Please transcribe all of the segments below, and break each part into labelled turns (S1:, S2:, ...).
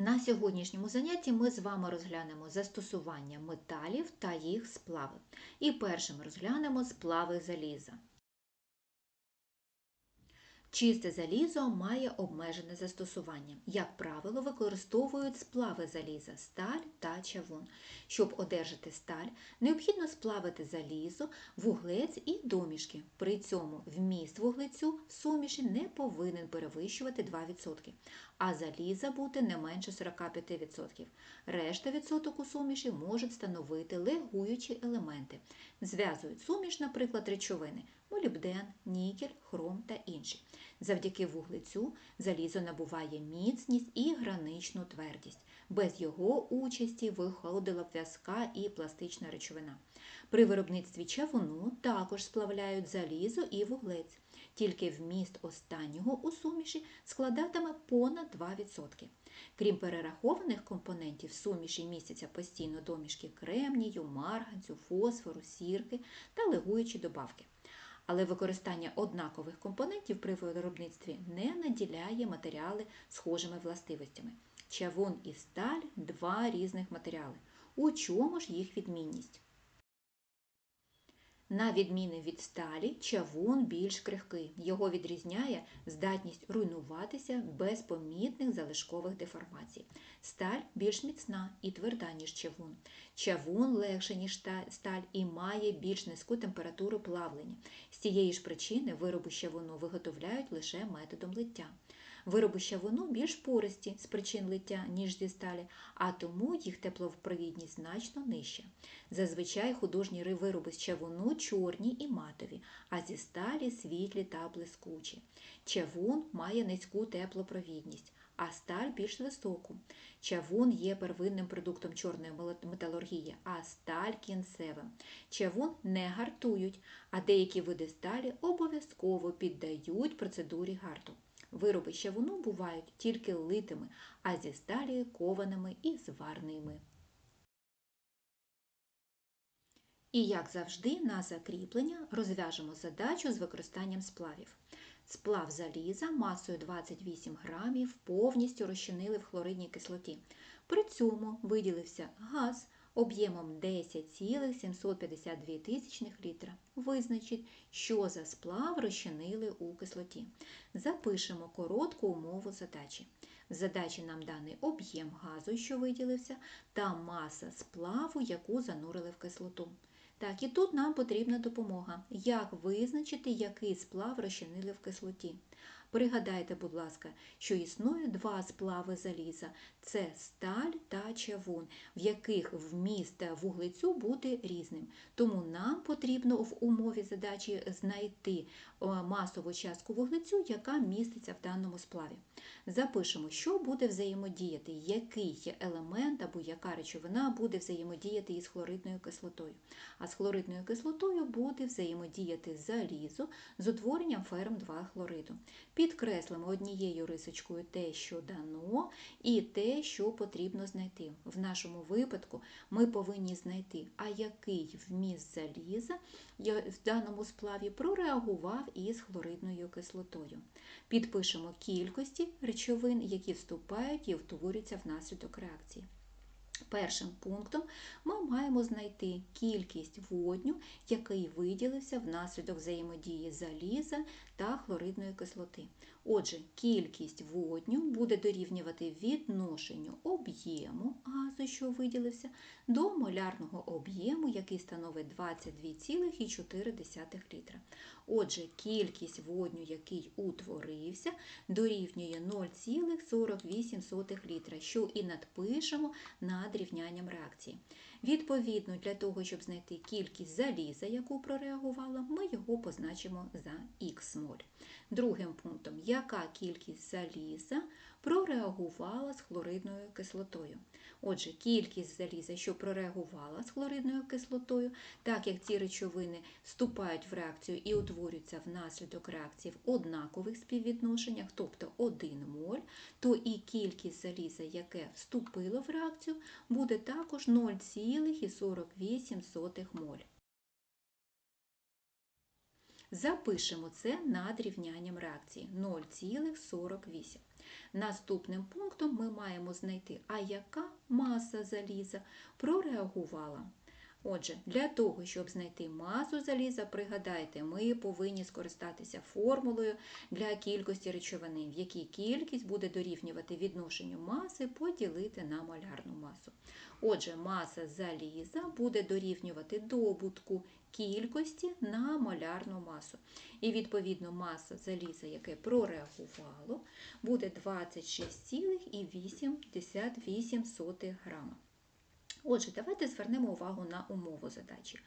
S1: На сьогоднішньому занятті ми з вами розглянемо застосування металів та їх сплави. І першим розглянемо сплави заліза. Чисте залізо має обмежене застосування. Як правило, використовують сплави заліза, сталь та чавун. Щоб одержати сталь, необхідно сплавити залізо, вуглець і домішки. При цьому вміст вуглецю в суміші не повинен перевищувати 2%, а заліза бути не менше 45%. Решта відсоток у суміші можуть становити легуючі елементи. Зв'язують суміш, наприклад, речовини молібден, нікель, хром та інші. Завдяки вуглецю залізо набуває міцність і граничну твердість. Без його участі виходила б в'язка і пластична речовина. При виробництві чавуну також сплавляють залізо і вуглець, тільки вміст останнього у суміші складатиме понад 2%. Крім перерахованих компонентів, суміші містяться постійно домішки кремнію, марганцю, фосфору, сірки та легуючі добавки але використання однакових компонентів при виробництві не наділяє матеріали схожими властивостями. Чавун і сталь два різних матеріали. У чому ж їх відмінність? На відміну від сталі, чавун більш крихкий. Його відрізняє здатність руйнуватися без помітних залишкових деформацій. Сталь більш міцна і тверда, ніж чавун. Чавун легше, ніж сталь, і має більш низьку температуру плавлення. З цієї ж причини вироби чавуну виготовляють лише методом лиття. Вироби щавуну більш пористі з причин лиття, ніж зі сталі, а тому їх теплопровідність значно нижча. Зазвичай художні вироби з чавуну чорні і матові, а зі сталі світлі та блискучі. Чавун має низьку теплопровідність, а сталь більш високу. Чавун є первинним продуктом чорної металургії, а сталь кінцевим. Чавун не гартують, а деякі види сталі обов'язково піддають процедурі гарту. Вироби щавуну бувають тільки литими, а зі сталі кованими і зварними. І, як завжди, на закріплення розв'яжемо задачу з використанням сплавів. Сплав заліза масою 28 грамів повністю розчинили в хлоридній кислоті. При цьому виділився газ об'ємом 10,752 літра. Визначить, що за сплав розчинили у кислоті. Запишемо коротку умову задачі. В задачі нам даний об'єм газу, що виділився, та маса сплаву, яку занурили в кислоту. Так, і тут нам потрібна допомога. Як визначити, який сплав розчинили в кислоті? Пригадайте, будь ласка, що існує два сплави заліза це сталь та чавун, в яких вміст вуглецю буде різним. Тому нам потрібно в умові задачі знайти масову частку вуглецю, яка міститься в даному сплаві. Запишемо, що буде взаємодіяти, який елемент або яка речовина буде взаємодіяти із хлоридною кислотою. А з хлоридною кислотою буде взаємодіяти залізо з утворенням ферм 2 хлориду. Підкреслимо однією рисочкою те, що дано, і те, що потрібно знайти. В нашому випадку ми повинні знайти, а який вміст заліза в даному сплаві прореагував із хлоридною кислотою. Підпишемо кількості речовин, які вступають і утворюються внаслідок реакції. Першим пунктом ми маємо знайти кількість водню, який виділився внаслідок взаємодії заліза та хлоридної кислоти. Отже, кількість водню буде дорівнювати відношенню об'єму газу, що виділився, до молярного об'єму, який становить 22,4 літра. Отже, кількість водню, який утворився, дорівнює 0,48 літра, що і надпишемо над рівнянням реакції. Відповідно, для того, щоб знайти кількість заліза, яку прореагувала, ми його позначимо за х моль. Другим пунктом, яка кількість заліза прореагувала з хлоридною кислотою. Отже, кількість заліза, що прореагувала з хлоридною кислотою, так як ці речовини вступають в реакцію і утворюються внаслідок реакції в однакових співвідношеннях, тобто 1 моль, то і кількість заліза, яке вступило в реакцію, буде також 0,48 моль. Запишемо це над рівнянням реакції 0,48. Наступним пунктом ми маємо знайти, а яка маса заліза прореагувала. Отже, для того, щоб знайти масу заліза, пригадайте, ми повинні скористатися формулою для кількості речовини, в якій кількість буде дорівнювати відношенню маси поділити на молярну масу. Отже, маса заліза буде дорівнювати добутку кількості на малярну масу. І відповідно маса заліза, яке прореагувало, буде 26,88 грама. Отже, давайте звернемо увагу на умову задачі.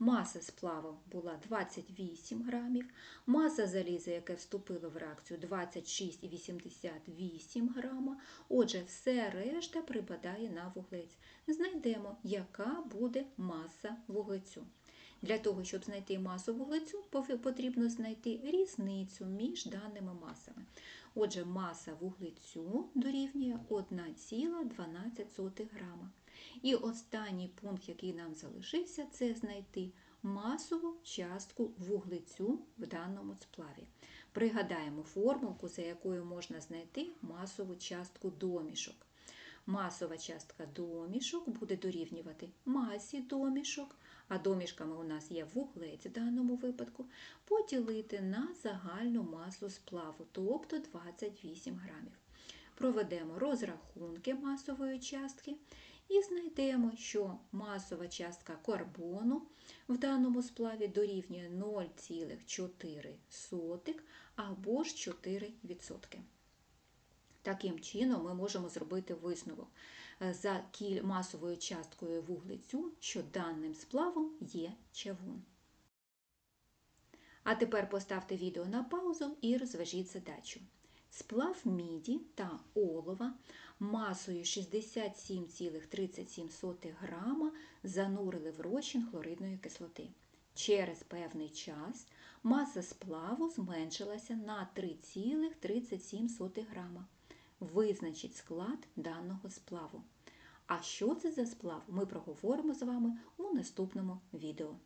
S1: Маса сплаву була 28 грамів, маса заліза, яке вступило в реакцію, 26,88 грама. Отже, все решта припадає на вуглець. Знайдемо, яка буде маса вуглецю. Для того, щоб знайти масу вуглецю, потрібно знайти різницю між даними масами. Отже, маса вуглецю дорівнює 1,12 грама. І останній пункт, який нам залишився, це знайти масову частку вуглецю в даному сплаві. Пригадаємо формулку, за якою можна знайти масову частку домішок. Масова частка домішок буде дорівнювати масі домішок, а домішками у нас є вуглець в даному випадку, поділити на загальну масу сплаву, тобто 28 грамів. Проведемо розрахунки масової частки і знайдемо, що масова частка карбону в даному сплаві дорівнює 0,4 або ж 4%. Таким чином, ми можемо зробити висновок за масовою часткою вуглецю, що даним сплавом є чавун. А тепер поставте відео на паузу і розв'яжіть задачу. Сплав міді та олова масою 67,37 грама занурили в розчин хлоридної кислоти. Через певний час маса сплаву зменшилася на 3,37 грама. Визначить склад даного сплаву. А що це за сплав, ми проговоримо з вами у наступному відео.